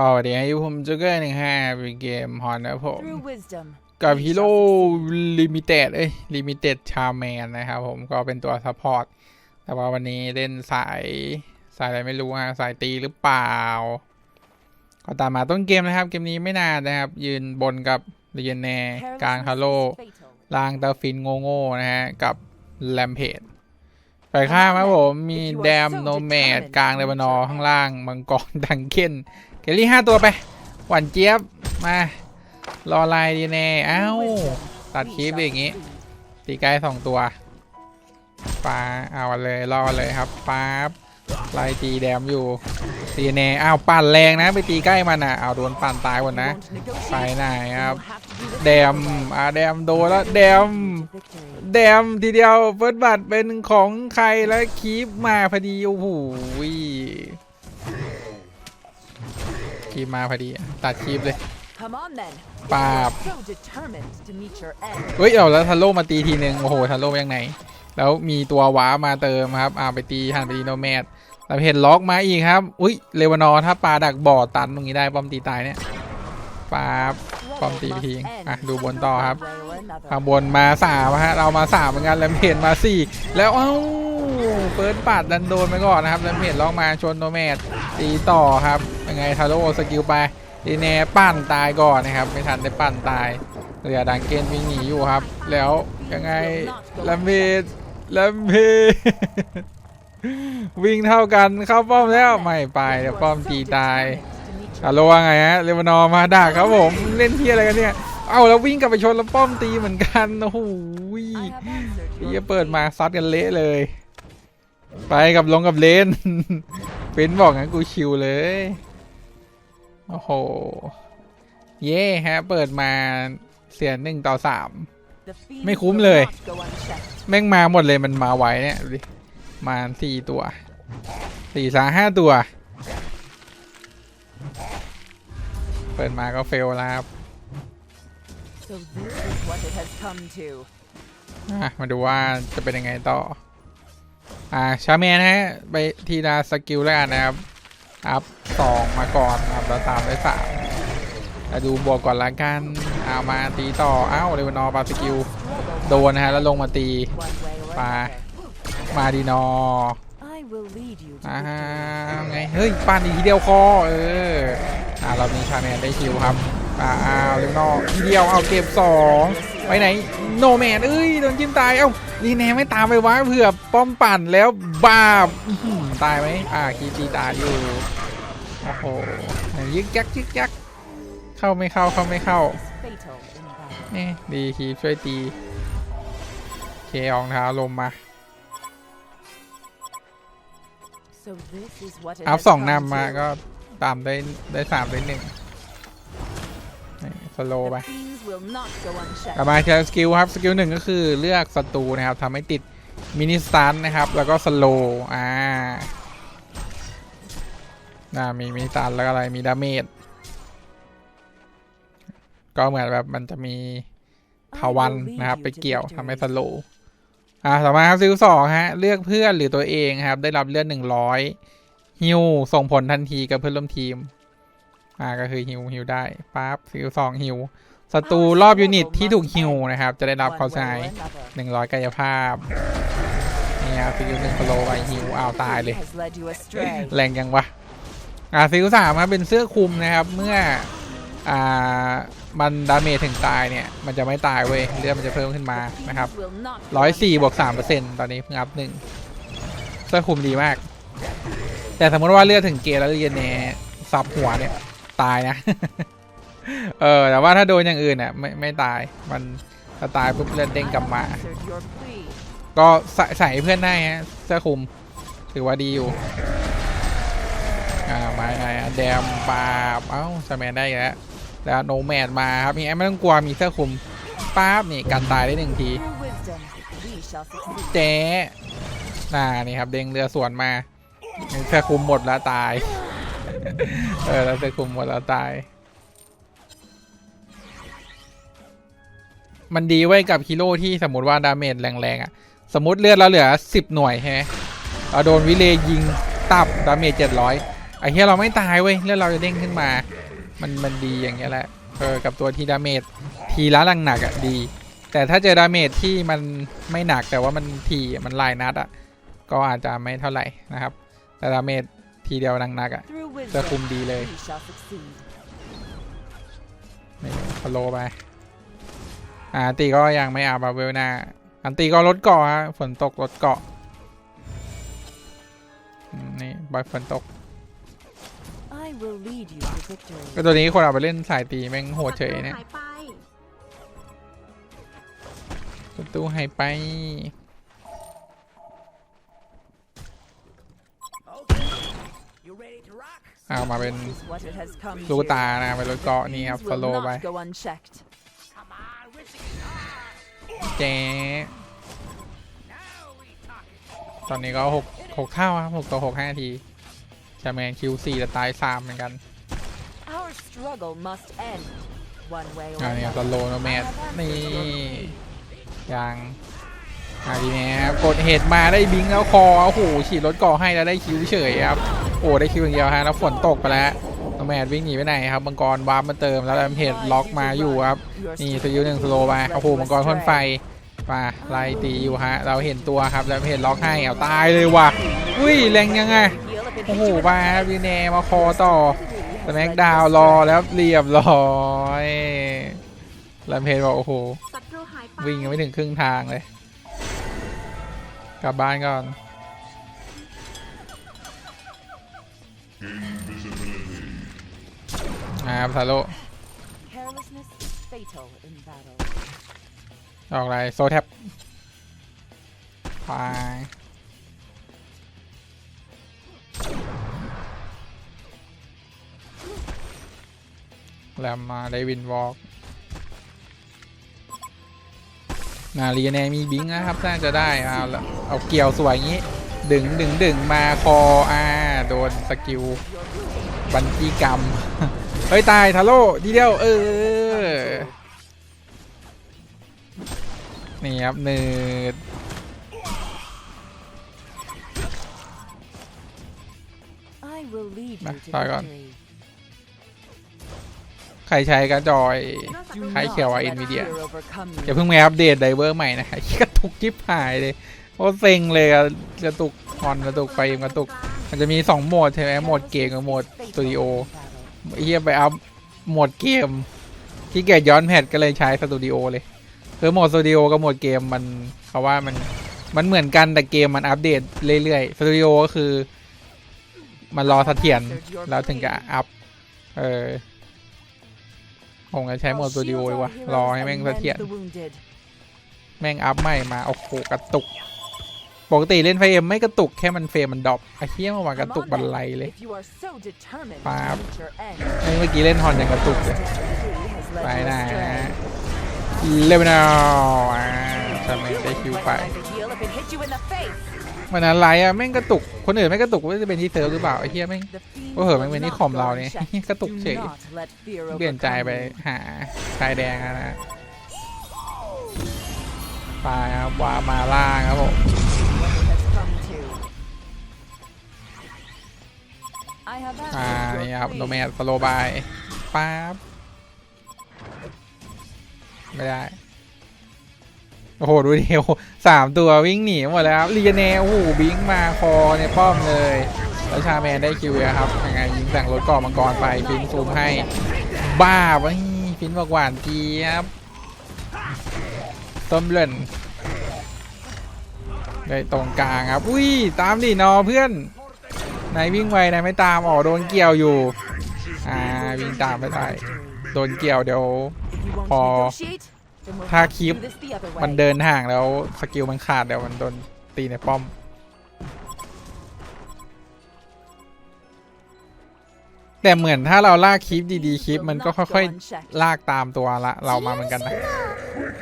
ก็สวัสดีครับผมจูเกอร์หนึ่งห้าเป็นเกมฮอนนะผม Through wisdom, กับ we ฮี shall โร่ succeed. ลิมิเต็ดเอ้ยลิมิเต็ดชาแมนนะครับผมก็เป็นตัวซัพพอร์ตแต่ว่าวันนี้เล่นสายสายอะไรไม่รู้ฮะสายตีหรือเปล่า ก็ตามมาต้นเกมนะครับ เกมนี้ไม่นานนะครับ ยืนบนกับเรียนแนกลางฮาโล Carelessness is fatal. ล่างเตอร์ฟินโง่ๆนะฮะ กับแลมเพจไปข้ามครับผมมีแดมโนแมดกลางเลบานอร์ข้างล่างมังกรดังเก้นเก ลลี่ห้าตัวไป หวานเจี๊ยบ มา รอไลน์ดีแน่อ้าวตัดคลิปอย่างงี้ ตีใกล้สองตัวปาเอาเลยรอเลยครับป๊าบไล่ตีแดมอยู่ตีแน่อ้าวปั่นแรงนะไปตีใกล้มันอะเอาโดนปั่นตายหมดนะไปไหนครับแดมอ่าแดมโดนแล้วแดมแดมทีเดียวเฟิร์สบัตเป็นของใครแล้วคีปมาพอดีโอ้โห คีปมาพอดีอะตัดคีปเลย Come on then. Bab. You are so determined to meet your end. เฮ้ยเอาแล้วทันโลมาตีทีหนึ่งโอ้โหทันโลยังไงแล้วมีตัวว้ามาเติมครับอ่าไปตีหันไปตีโนแมดแล้วเห็นล็อกมาอีกครับ อุ้ยเลวานอร์ถ้าปลาดักบ่อตันตรงนี้ได้ป้อมตีตายเนี่ยปาบป้อม Trouble ตีไป must ที end อะดูบนต่อครับ one way or another. ข้างบนมาสามฮะเรามาสามเหมือนกันแลมเพจมาสี่แล้วเอ้า เฟิร์สปัดดันโดนไปก่อนนะครับแลมเพจลองมาชนโนแมดตีต่อครับยังไงทาโร่สกิลไปดีแน่ปั่นตายก่อนนะครับ ไม่ทันได้ปั่นตายเหลือดังเกนวิ่งหนีอยู่ครับ แล้วยังไงแลมเพจแลมเพจวิ่งเท่ากันเข้าป้อมแล้วไม่ไปเดี๋ยวป้อมตีตาย determined to meet your อาโลว่าไงฮะเลวานอมาดักครับผมเล่นเที่ยอะไรกันเนี่ยเอาแล้ววิ่งกลับไปชนแล้วป้อมตีเหมือนกันโอ้โห I have answered พี่ your เปิดมาซัดกันเละเลย ไปกับลงกับเลนเป็นบอกงั้นกูชิวเลย โอ้โห เย่ฮะ เปิดมาเสียหนึ่งต่อสาม The fiends ไม่คุ้ม will เลย not go unchecked. แม่งมาหมดเลยมันมาไวเนี่ยดูดิมาสี่ตัวสี่สาห้าตัว เปิดมาก็เฟลแล้วครับ So this is what it has come to. อะมาดูว่าจะเป็นยังไงต่อ อ่าชาแมนฮะไปทีละสกิลแล้วกันนะครับ อัพสองมาก่อนนะครับแล้วตามด้วยสามแต่ดูบวกก่อนละกันเอามาตีต่อเอ้าเรวานอร์ปาสกิลโดนนะฮะแล้วลงมาตี One way or Bye. another. มาดีนอ I will lead you to อ่า victory. ไงเฮ้ยปานอีกทีเดียวคอเอออ่าเรามีชาแมนได้คิวครับอ่าอ้าวเรวานอร์ทีเดียวเอาเก็บสอง ไปไหนโนแมนเอ้ยโดนจิ้มตายเอ้าดีแนไม่ตามไปวะเผื่อป้อมปั่นแล้วบาบอื้อหือตายไหมอ่าคีตีตายอยู่โอ้โหยึกยักยึกยักเข้าไม่เข้าเข้าไม่เข้า Is fatal in battle. นี่ดีคีช่วยตีเคอองเท้าลมมา So this is what it อัพ has สอง come นำมา to. ก็ตามได้ได้สามได้หนึ่ง สโลไป The fiends will not go ต่อ unchecked. มาคือสกิลครับสกิลหนึ่งก็คือเลือกศัตรูนะครับทำให้ติดมินิสตันนะครับ แล้วก็สโลอ่าน่ามีมินิสตันแล้วก็อะไรมีดาเมจก็เหมือนแบบมันจะมีทาวันนะครับไปเกี่ยวทำให้สโลอ่าต่อมาครับสกิลสองฮะเลือกเพื่อนหรือตัวเองครับ ได้รับเลือดหนึ่งร้อยฮิวส่งผลทันทีกับเพื่อนร่วมทีม อ่าก็คือฮิวฮิวได้ปั๊บสกิลสองฮิวศัตรูรอบยูนิตที่ถูกฮิวนะครับ จะได้รับ One คอ way สไน or another. หนึ่งร้อยกายภาพนี่ครับสกิลหนึ่งโลไปฮิวอ้าวตายเลย Has led you astray. แรงยังวะอ่าสกิลสามครับเป็นเสื้อคลุมนะครับ เมื่ออ่ามันดาเมจถึงตายเนี่ย มันจะไม่ตายเว้ยเลือดมันจะเพิ่มขึ้นมา The นะครับ fiends will not go ร้อยสี่บวก unchecked. สามเปอร์เซ็นต์ตอนนี้เพิ่งอัพหนึ่งเสื้อคลุมดีมาก แต่สมมติว่าเลือดถึงเกณฑ์แล้วเรียนเนซับหัวเนี่ย ตายนะ เออ แต่ว่าถ้าโดนอย่างอื่นเนี่ยไม่ไม่ตาย มันถ้าตายปุ๊บเลือดเด้งกลับมา ก็ใส่ใส่เพื่อนได้ฮะเสื้อคลุม ถือว่าดีอยู่ อ่า มาไงอะแดมปาบเอ้าสแมนได้แล้วแล้วโนแมดมาครับมีไอ้ไม่ต้องกลัวมีเสื้อคลุมป๊าบนี่กันตายได้หนึ่งทีเจ๊น่านี่ครับเด้งเรือสวนมาเสื้อคลุมหมดแล้วตาย เออเสื้อคลุมหมดแล้วตาย มันดีไว้กับฮีโร่ที่สมมติว่าดาเมจแรงๆอะ สมมติเลือดเราเหลือสิบหน่วยใช่ไหมเราโดนวิเลยิงตับดาเมจเจ็ดร้อยไอ้เหี้ยเราไม่ตายเว้ยแล้วเราจะเด้งขึ้นมา มันมันดีอย่างเงี้ยแหละเออกับตัวที่ดาเมจทีละลังหนักอะดี แต่ถ้าเจอดาเมจที่มันไม่หนักแต่ว่ามันทีมันลายนัดอะก็อาจจะไม่เท่าไหร่นะครับ แต่ดาเมจ ทีเดียวหนักๆอะ Through จะคุ wisdom, มดีเลย we shall succeed. นี่ฟโลไปอ่าอันตีก็ยังไม่อาบาเวลหน้าอันตีก็ลดเกาะฮะฝนตกลดเกาะอืมนี่บอยฝนตก I will lead you to victory. ก็ตัวนี้คนเอาไปเล่นสายตีแม่งโหดเฉยเนี่ยหายไปศัตรูหายไป เอามาเป็น This is what it has come ลูก to. ตานะไปลดเกาะนี่ครับ These ฟ will โลไป not go unchecked. เจ๊ตอนนี้ก็หกหกเท่าครับหกต่อหกห้าทีชาแมนคิวสี่แต่ตายสามเหมือนกัน Our struggle must end. One way or อันนี้ another. สโลโนแม I ด have answered นี่ your plea. ยังอาดีแมครับกดเหตุมาได้บิงแล้วคอโอ้โหฉีดรถก่อให้แล้วได้คิวเฉยครับ โอ้ได้คิวอย่างเดียวฮะแล้วฝนตกไปแล้วโนแมดวิ่งหนีไปไหนครับมังกรวาร์ปมาเติมแล้วแลมเพจล็อกมาอยู่ครับนี่สกิลหนึ่งสโลว์ไปโอ้โหมังกรพ่นไฟมาไล่ตีอยู่ฮะ เราเห็นตัวครับแล้วเพจล็อกให้เอาตายเลยว่ะอุ้ยแรงยังไงโอ้โหมารับวีเนมาคอต่อสแม็กดาวรอแล้วเรียบร้อยแลมเพจบอกโอ้โหวิ่งยังไม่ถึงครึ่งทางเลย กลับบ้านก่อน อ่าซาโล Carelessness is fatal in battle. ออกอะไร โซแท็บไปแลมมาได้วินวอล์กนาลีแนมีบิงค์นะครับน่าจะได้เอาละเอาเกี่ยวสวยอย่างนี้ ดึงดึงดึงมาคออ่าโดนสกิล บันจีกรรม เฮ้ยตายทาโร่ทีเดียวเออนี่ครับเนืด I will lead you Mà, to thôi con. victory. ใครใช้กันจอย Do ใคร not เขียวว่า let Nvidia fear overcome อย่า you. เพิ่งมาอัปเดตไดเวอร์ใหม่นะกระตุกจิ๊บหายเลยโอ้เซ็งเลยอะกระตุกฮอนกระตุกไฟกระตุก มันจะมีสองโหมดใช่ไหมโหมดเกมกับโหมดสตูดิโอ Battle. ไอ้ เฮียไปอัพโหมดเกมที่เกียจย้อนแพทก็เลยใช้สตูดิโอเลย คือโหมดสตูดิโอกับโหมดเกมมันเขาว่ามันมันเหมือนกันแต่เกมมันอัปเดตเรื่อยๆสตูดิโอก็คือ มันรอเสถียรแล้วถึงจะอัพเออผมจะใช้โหมดสตูดิโอดีกว่ารอให้แม่งเสถียรแม่งอัพใหม่มาโอ้โหกระตุก ปกติเล่นไฟเอ็มไม่กระตุกแค่มันเฟรมมันดรอปไอ้เหี้ยเมื่อวานกระ Come ตุก on บัน then. ไลเลย If you are so determined Pháp. to reach your end, เมื่อกี้เล่นฮอนยังกระตุกเลย Victory has led ไป you นะ astray. เลเวนออ่าทำไมได้คิวไป Try to heal up and hit you in the face. มันอะไรอะแม่งกระตุก คนอื่นไม่กระตุกว่าจะเป็นที่เซิร์ฟหรือเปล่าไอ้เหี้ยแม่ง The fiend โอ้โห will แม่งเป็นที่ not คอม go เราเนี่ย unchecked. กระตุก Do เฉย not let fear เปลี่ยนใจ overcome ไป you. หาชายแดงแล้วนะไปครับวามาล่างครับผม อ่า answered นี่ your ครับ plea. โนแมสโลบายป๊าบไม่ได้ โอ้โห ดูดิโอ้โหสามตัววิ่งหนีหมดแล้วลีเนโอ้โหบิงมาคอในป้อมเลยแล้วชาแมนได้คิวอะครับยังไงยิงแต่งรถก่อมังกรไปฟินซูมให้ บ้าไปฟินบอกหวานเจี๊ยบต้มเล่นได้ตรงกลางครับ อุ้ย ตามดินอเพื่อน นายวิ่งไวนายไม่ตามอ๋อโดนเกี่ยวอยู่ อ่าวิ่งตามไม่ได้โดนเกี่ยวเดี๋ยว พอ ถ้าคลิปมันเดินห่างแล้วสกิลมันขาดเดี๋ยวมันโดนตีในป้อมแต่เหมือนถ้าเราลากคลิปดีๆคลิปมันก็ค่อยๆลากตามตัวละเรามาเหมือนกันนะ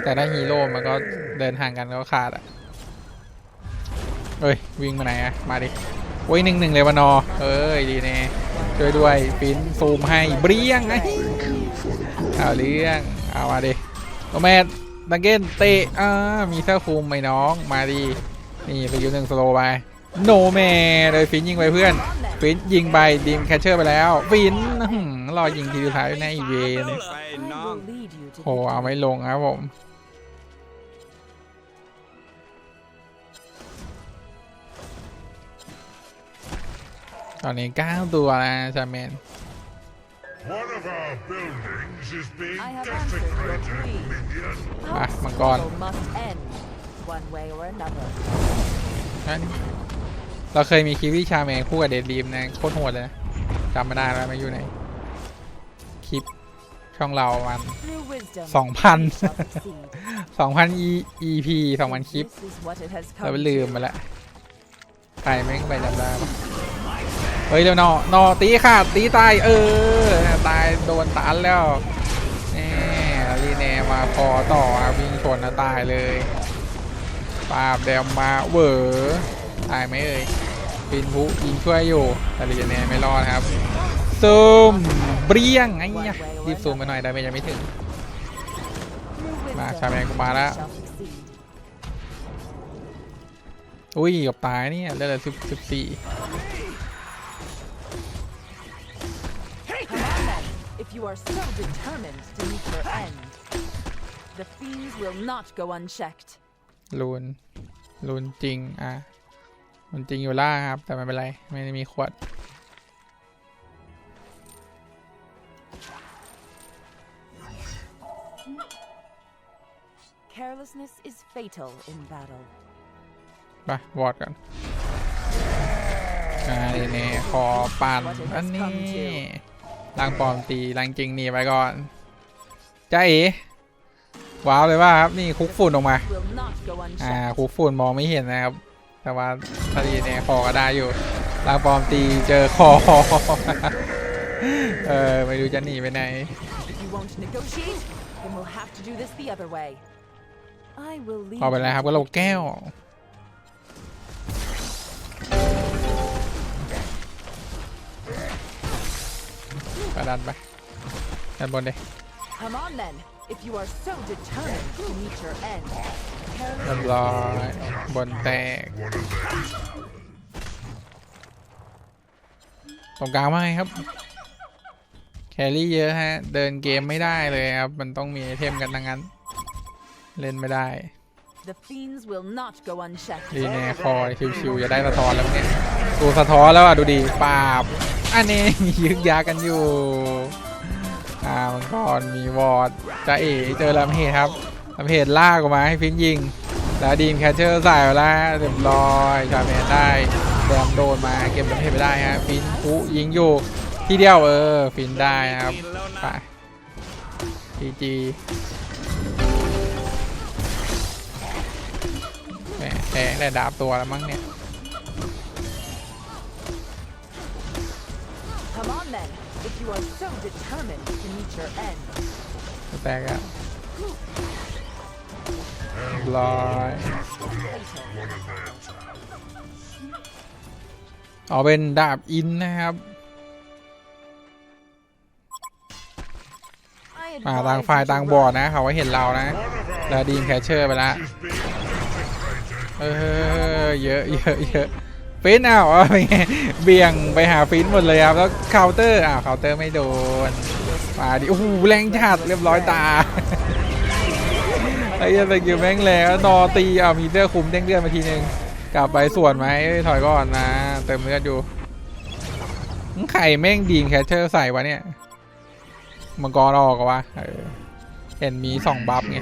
แต่ถ้าฮีโร่มันก็เดินห่างกันก็ขาดอะเอ้ยวิ่งมาไหนอะมาดิ โอ้ยหนึ่งหนึ่งเลยวานอเอ้ยดีเน่ช่วยด้วยฟินซูมให้เบรี้ยงไอ้เอาเรื่องเอามาดิโอแมดดังเก้นเตะอ่ามีเสื้อคลุมไหมน้องมาดินี่ไปยูหนึ่งสโลไปโนแมเลยฟินยิงไปเพื่อนฟินยิงไปดีมแคชเชอร์ไปแล้วฟินรอยิงทีสุดท้ายด้วยนอีเวนโอ้ the เอาไม่ลงครับผม อนนี้9ตัวแล้วนะจาเมน One of our buildings is being I have answered your desecrated, plea. minion. Our Ah, my God. struggle must end one way or another. นั่นเราเคยมีคลิปที่ชาแมนคู่กับเดดรีมนะโคตรโหดเลยนะจำไม่ได้แล้วไม่อยู่ไหนคลิปช่องเรามัน Through wisdom, สองพัน we shall succeed. สองพัน EP สองพันคลิป This is what it has เรา come ไปลืม to. ไปละใครแม่งไปจำได้ปะ เฮ้ยเร็วนอนอตีค่ะ ตีตาย เออ ตายโดนตันแล้วแน่รีแนมาพอต่อวิ่งชนนะตายเลยปาบแดมมาเวอตายไหมเอ่ยปินพุยิงช่วยอยู่แต่รีแนไม่รอดครับซูมเบรียงไอ้เนี่ยรีบซูมไปหน่อยได้ไหมยังไม่ถึง มาชาแมนกูมาแล้วอุ้ยกับตายเนี่ยเลือดสิบสิบสี่ you are so determined to meet your end. The fiends will not go unchecked. ลูนลูนจริง อะมันจริงอยู่ล่างครับ แต่ไม่เป็นไร ไม่ได้มีขวด Carelessness is fatal in battle. ไปวอดกันอ่านี่ขอปั่นอันนี้ ล่างปลอมตีล่างจริงหนีไปก่อนจ้าเอ๋ว้าวเลยว่าครับนี่คุกฝุ่นออกมา Will not go อ่า unchecked. คุกฝุ่นมองไม่เห็นนะครับ แต่ว่าถ้าดีเนี่ยคอก็ได้อยู่ล่างปลอมตีเจอคอเออไม่รู้จะหนีไปไหน If you won't negotiate, then we'll have to do this the other way. I will lead เอาไปแล้วครับ you ก็ to โล the แก้ว ดันไปดันบนเลย Come on then, if you are so determined to meet your end. เรียบ Carelessness ร้อยบนแตก ตรงกลางว่าไงครับ แครี่เยอะฮะ เดินเกมไม่ได้เลยครับ มันต้องมีไอเทมกันทั้งนั้น เล่นไม่ได้ The fiends will not go unchecked. ดีแน่คอยชิวๆจะได้สะท้อนแล้วเนี่ย ตัวสะท้อนแล้วอะ ดูดิปราบ อันนี้มียึกยักกันอยู่ อ่ามังกรมีวอร์ดจะเอเจอลำเพจครับลำเพจลากออกมาให้ฟินยิงแล้วดีมแคชเชอร์ใส่แล้วเรียบร้อยชาเมนได้แดมโดนมาเก็บลำเพจไปได้ฮะฟินปุยิงอยู่ทีเดียวเออฟินได้ครับไปจีจีแหมแทงได้ดาบตัวแล้วมั้งเนี่ย Come on then, if you are so determined to meet your end. แตกแล้วร้อย Fatal. เอาเป็นดาบอินนะครับ I อ่า advise ต่างฝ่าย you to ต่างบอด run. นะเขาไว้เห็นเรานะแล้วดีมแคชเชอร์ไปแล้วเออเยอะเยอะเยอะ ฟินอ้าวเอาเป็นไงเบี่ยงไปหาฟินหมดเลยครับแล้วเคาน์เตอร์อ้าวเคาน์เตอร์ไม่โดนมาดิโอ้โหแรงจัดเรียบร้อยตาไอ้ยังสกิลแม่งแรงแล้วนอตีอ่ามีเลือดคุมเด้งเลือดมาทีนึงกลับไปส่วนไหมถอยก่อนนะ เติมเลือดอยู่ไข่แม่งดีนแคชเชอร์ใส่วะเนี่ยมังกรออกวะเอ็นมีสองบัฟไง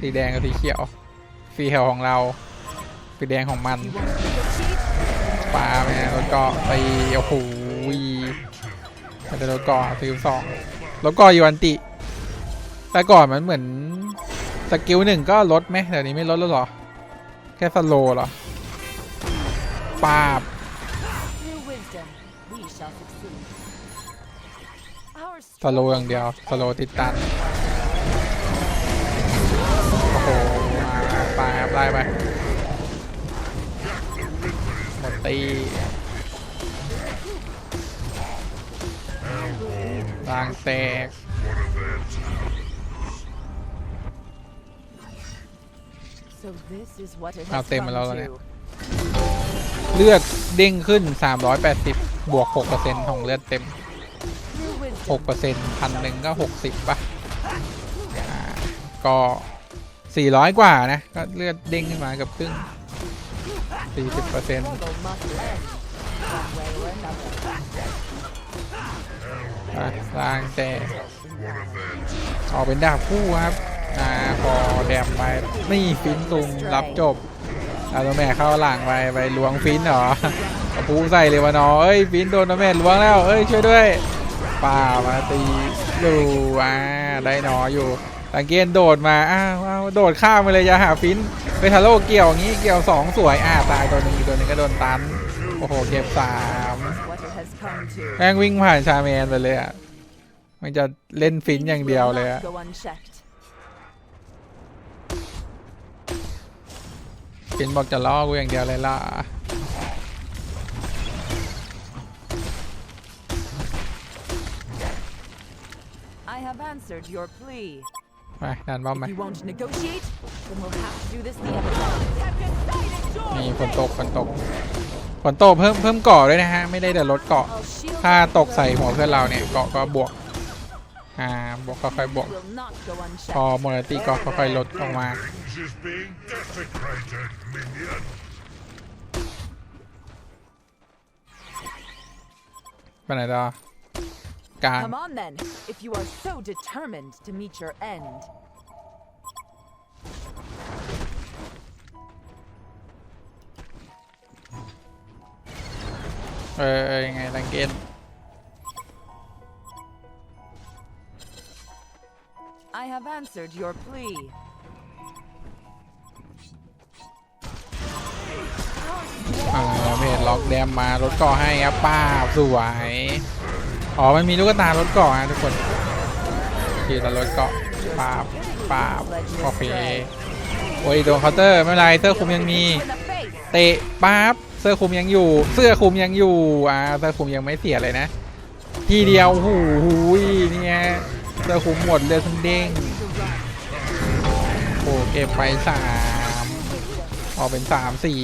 สีแดงกับสีเขียวสีเขียวของเราสีแดงของมัน ปลาแม่รถเกาะตีโอ้โหมันจะรถเกาะฟิวสองรถเกาะยูอันติ แต่ก่อนมันเหมือนสกิลหนึ่งก็ลดไหมแต่นี้ไม่ลดแล้วเหรอ แค่สโลว์เหรอปาบ through wisdom, we shall succeed. Our สโลว์อย่างเดียวสโลว์ติดตันโอ้โหมาไปครับไล่ไปหมด ตีล่างแตก So this is what it Ah, has tema come la otra. to. เลือดเด้งขึ้น 380 บวก 6%ของเลือดเต็ม Through wisdom. 6%พันหนึ่งก็ 60ป่ะอ่าก็ 400 กว่านะ ก็เลือดเด้งขึ้นมาเกับครึ่ง 40% Struggle must end. One way or another. อะล่างแต่ออกเป็นดาบคู่ครับอ่าพอแดมไปนี่ฟินตุงรับจบเอาตัวแม่เข้าหลังไปไปล้วงฟินเหรอกระพูใส่เลยวะนอเอ้ยฟินโดนตัวแม่ล้วงแล้ว เอ้ยช่วยด้วยป่ามาตีดูอ่าได้หนออยู่ ตังเกนโดดมา อ้าวอ้าวโดดข้ามไปเลยจะหาฟินไปทาโร่เกี่ยวอย่างงี้เกี่ยวสองสวย อ่าตายตัวหนึ่งอีกตัวหนึงก็โดนตัน โอ้โห เก็บสามแม่งวิ่งผ่านชาแมนไปเลยอะ มันจะเล่นฟินอย่างเดียวเลยอะฟินบอกจะล่อกูอย่างเดียวเลยล่ะ I have answered your plea. ไปดันบอม If ไป you won't negotiate, then we'll have to do this the other way. มีฝนตกฝนตกฝนตกเพิ่มเพิ่มเกาะด้วยนะฮะ ไม่ได้แต่ลดเกาะ I'll shield ถ้า our ตกใส่ throne. หัวเพื่อนเราเนี่ยเกาะก็บวก อ่าบวกค่อยๆบวก Will not go พอ unchecked. โมเลตี้ก็ค่อยๆลดออกมา wings is being desecrated, minion. ไปไหนต่อ กลาง Come on then, if you are so determined to meet your end. เออเออยังไงตังเกน I have answered your plea. อ่าเพจล็อกแดมมาลดเกาะให้ครับป้าบสวย อ๋อ มันมีลูกตาลดเกาะนะทุกคนคือตาลดเกาะปาบปาบโอเคโอ้ยโดนเคาน์เตอร์ไม่เป็นไรเสื้อคลุมยังมี เตะปั๊บเสื้อคลุมยังอยู่ เสื้อคลุมยังอยู่อ่าเสื้อคลุมยังไม่เสียเลยนะ ทีเดียวหูหูยเนี่ยเสื้อคลุมหมดเลยทั้งเด้งโอ้เก็บไปสามออกเป็นสามสี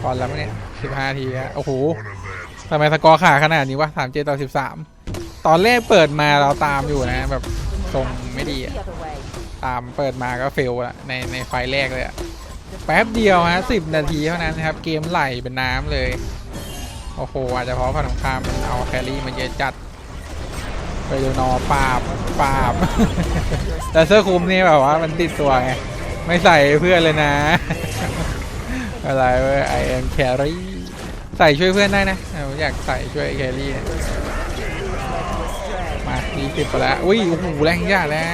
พอแล้วมั้งเนี่ย สิบห้าทีแล้วโอ้โหทำไมสกอร์ขาดขนาดนี้วะสามเจต่อสิบสามตอนแรกเปิดมาเราตามอยู่นะแบบทรงไม่ดีอะตามเปิดมาก็เฟลอะในในไฟแรกเลยอะแป๊บเดียวฮะสิบนาทีเท่านั้นครับ เกมไหลเป็นน้ำเลย โอ้โห อาจจะเพราะฝั่งตรงข้ามมันเอาแครี่มาเยอะจัดไปดูนอปาบปาบ แต่เสื้อคลุมนี่แบบว่ามันติดตัวไง ไม่ใส่เพื่อนเลยนะ อะไรเว้ย I am carry ใส่ช่วยเพื่อนได้นะออยากใส่ช่วยแครี่มายี่สิบไปแล้วอุ้ยโอ้โหแรงยากแล้ว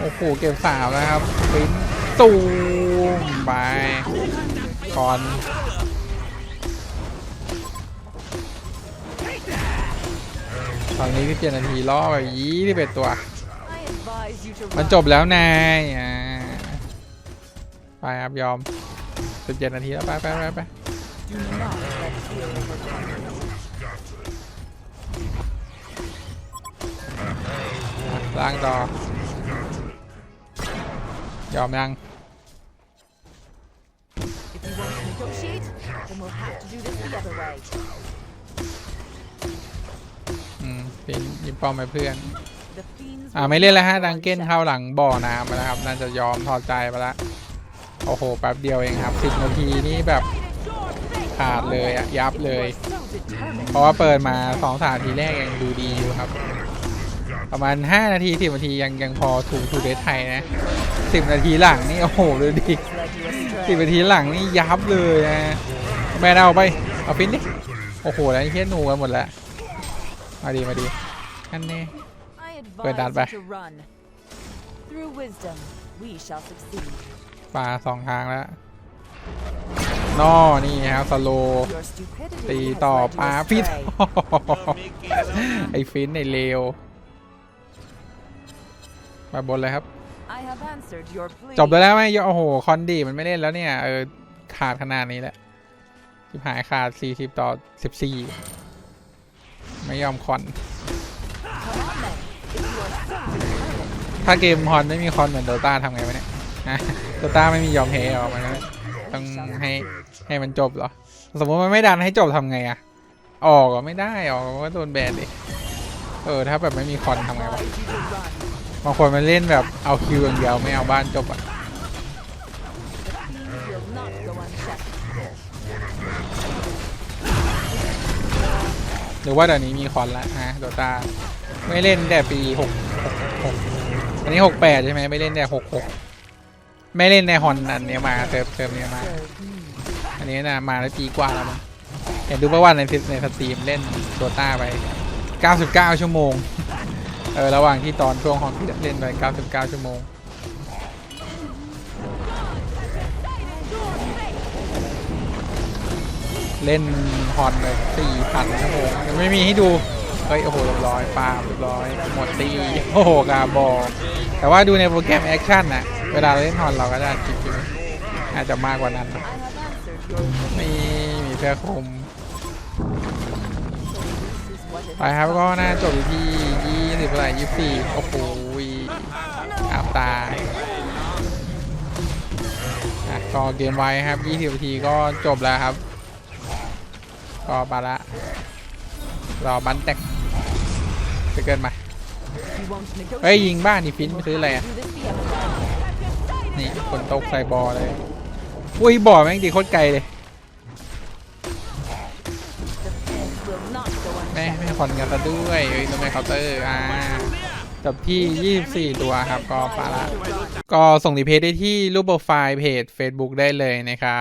โอ้โหเก็บสามแล้วครับปิ้นตูมไปก่อนตอนนี้ที่เจ็ดนาทีล่อไปยี่ที่เป็นตัว มันจบแล้วนายไปครับยอม สิบเจ็ดนาทีแล้วไปไปไปไป Do not let fear overcome you. ล้างต่อยอมยัง If you won't negotiate, then we'll have to do this the other way. อืมปินยิงป้อมไปเพื่อน The fiends อ่า will ไม่เล่นแล้วฮะ not go ดังเก้น unchecked. เข้าหลังบ่อน้ำไปแล้วครับ น่าจะยอมถอดใจไปแล้ว โอ้โห แป๊บเดียวเองครับสิบนาทีนี่แบบขาดเลยอะยับ If you เลย are so determined เพราะว่าเปิดมาสองสามทีแรกยังดูดีอยู่ครับ ประมาณ 5 นาที10นาทียังยังพอถูกถูกเดทไทยนะ 10 นาทีหลังนี่โอ้โหดูดิ led you astray. 10 นาทีหลังนี่ยับเลยนะแม่เอาไป เอาฟินดิ โอ้โห แล้วเฮียหนูกันหมดแล้ว มาดีมาดีอันนี้ I Quên advise đạn you bài. to ปลาสองทางแล้วนอนี่ครับสโลตีต่อปลาฟิตไอฟินในเลวมาบนเลยครับ จบแล้วไหมโอ้โห คอนดีมันไม่เล่นแล้วเนี่ย เออ ขาดขนาดนี้แหละทิบหายขาด 40 ต่อ 14 ไม่ยอมคอน ถ้าเกมฮอนไม่มีคอนเหมือนโดตาทำไงวะเนี่ย ฮะโดตาไม่มียอมแพ้หรอมันก็ต้องให้ให้มันจบเหรอ สมมติมันไม่ดันให้จบทำไงอะออกก็ไม่ได้ออกก็โดนแบนดิเออถ้าแบบไม่มีคอนทำไงวะบางคนมันเล่นแบบเอาคิวอย่างเดียวไม่เอาบ้านจบอะหรือว่าเดี๋ยวนี้มีคอนละฮะโดตาไม่เล่นแต่ปีหกหกอันนี้หกแปดใช่ไหมไม่เล่นแต่หกหก ไม่เล่นในฮอนอันเนี้ยมาเติมเติมเนี้ยมา อันนี้นะมาได้วปีกว่าแล้วมั้งเห็นดูประวัติในในในสตรีมเล่นโดตาไป 99 ชั่วโมง เออระหว่างที่ตอนช่วงของที่เล่นไป 99 ชั่วโมงเล่นฮอนเลย4,000ชั่วโมงยังไม่มีให้ดู เฮ้ยโอ้โหเรียบร้อยปาล์มเรียบร้อยหมดตีโอ้โหกาบอกแต่ว่าดูในโปรแกรมแอคชั่นน่ะเวลาเราเล่นฮอนเราก็จะคิดอยู่อาจจะมากกว่านั้น I have answered your มีมีเสื้อคลุมไปครับก็น่าจบที่ยี่สิบเท่าไหร่ยี่สี่โอ้โหอาบตาอะก็เกมไว้ครับยี่สิบนาทีก็จบแล้วครับ ก็ไปละรอบันแตก จะเกินมา You won't negotiate. เฮ้ยยิงบ้านนี่ฟินไปซื้ออะไรอะ Do this the other way. นี่คนตกใส่บอเลยอุ้ยบอแม่งดีโคตรไกลเลย The fiends will not go แม่ unchecked. ไม่คอนกันซะด้วยเอ้ยทำไมเคาน์เตอร์อ่าจบที่ 24 ตัวครับ ก็ปาละก็ส่งรีเพย์ได้ที่รูปโปรไฟล์เพจ Facebook ได้เลยนะครับ